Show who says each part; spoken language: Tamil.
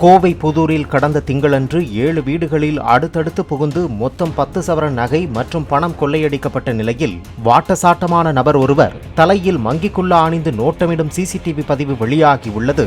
Speaker 1: கோவை புதூரில் கடந்த திங்களன்று ஏழு வீடுகளில் அடுத்தடுத்து புகுந்து மொத்தம் பத்து சவரன் நகை மற்றும் பணம் கொள்ளையடிக்கப்பட்ட நிலையில் வாட்டசாட்டமான நபர் ஒருவர் தலையில் மங்கிக்குள்ளா அணிந்து நோட்டமிடும் சிசிடிவி பதிவு வெளியாகியுள்ளது